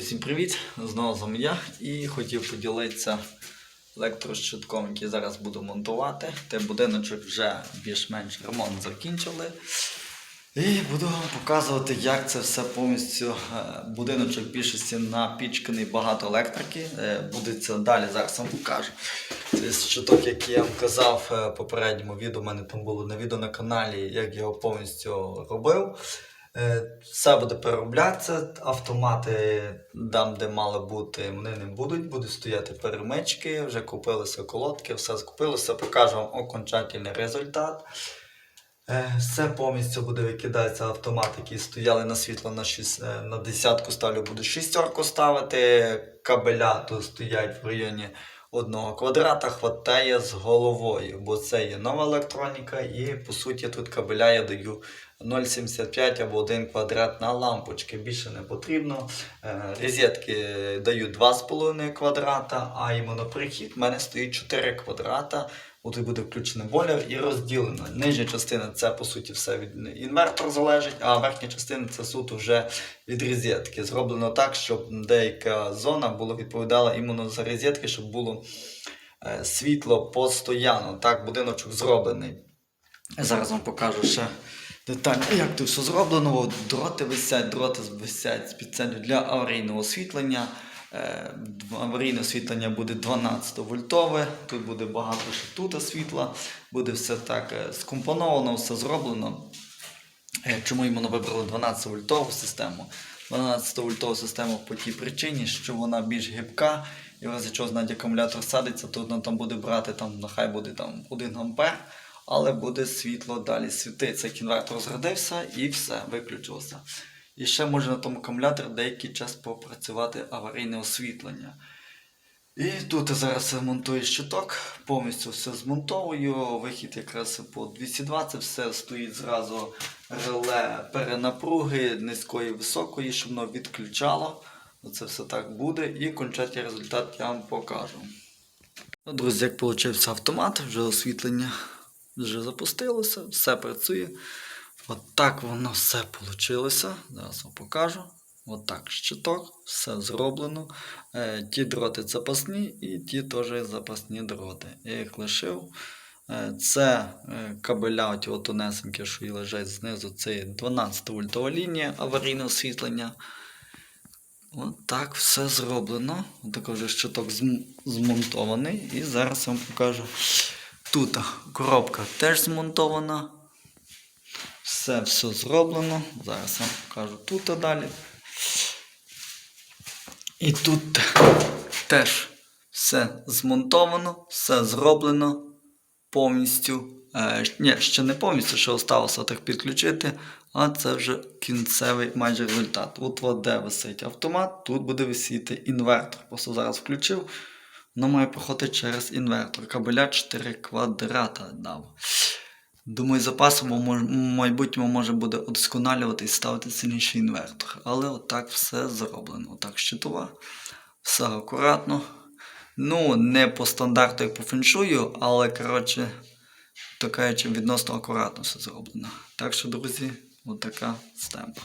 Всім привіт! Знову з вами я і хотів поділитися електрощитком, який зараз буду монтувати. Той будиночок вже більш-менш ремонт закінчили. І буду вам показувати, як це все повністю. е, Будиночок більшості напічканий багато електрики. Е, Буде це далі, зараз вам покажу. Це щиток, який я вам казав е, в попередньому відео. У мене там було на відео на каналі, як я його повністю робив. Е, Все буде перероблятися, автомати там, де мали бути, вони не будуть, будуть стояти перемички, вже купилися колодки, все скупилося, покажу вам окончательний результат. Е, Все повністю буде викидатися автомат, які стояли на світло на, 6, е, на десятку ставлю, буду шістерку ставити. Кабеля тут стоять в районі одного квадрата, хватає з головою, бо це є нова електроніка, і по суті тут кабеля я даю 0,75 або 1 квадрат на лампочки. Більше не потрібно. Резетки Розетки даю 2,5 квадрата, а і моноприхід в мене стоїть 4 квадрата. Тут буде включений бойлер і розділено. Нижня частина це по суті все від інвертора залежить, а верхня частина це суто вже від розетки. Зроблено так, щоб деяка зона була відповідала іменно за розетки, щоб було е, світло постійно. Так, будиночок зроблений. Зараз вам покажу ще детально, як тут все зроблено. Дроти висять, дроти висять спеціально для аварійного освітлення. Е, Аварійне освітлення буде 12 вольтове, тут буде багато ще тут світла, буде все так е, скомпоновано, все зроблено. Е, Чому іменно вибрали 12 вольтову систему? 12 вольтову систему по тій причині, що вона більш гибка, і в разі чого знайде акумулятор садиться, то вона там буде брати там, нехай буде там 1 ампер, але буде світло далі світитися. Як інвертор зрадився і все, виключилося. І ще може на тому акумуляторі деякий час попрацювати аварійне освітлення. І тут я зараз монтую щиток, повністю все змонтовую. Вихід якраз по 220, все стоїть зразу реле перенапруги низької високої, щоб воно відключало. Оце все так буде. І окончательний результат я вам покажу. Ну, друзі, як вийшов автомат, вже освітлення вже запустилося, все працює. От так воно все вийшло. Зараз вам покажу. От щиток, все зроблено. Е, ті дроти запасні і ті теж запасні дроти. Я їх лишив. Е, це е, кабеля, тонесенькі, що і лежать знизу, це 12 вольтова лінія аварійне освітлення. От все зроблено. Такий вже щиток зм- змонтований. І зараз вам покажу. Тут коробка теж змонтована. Все, все зроблено. Зараз вам покажу тут далі. І тут теж все змонтовано, все зроблено повністю. Е, ні, ще не повністю, ще залишилося так підключити, а це вже кінцевий майже результат. От от де висить автомат, тут буде висіти інвертор. Просто зараз включив, воно має проходити через інвертор. Кабеля 4 квадрата дав. Думаю, запасом в майбутньому може буде удосконалювати і ставити сильніший інвертор. Але отак все зроблено. Отак щитова, все акуратно. Ну, не по стандарту, як по феншую, але, коротше, така відносно акуратно все зроблено. Так що, друзі, отака стемпа.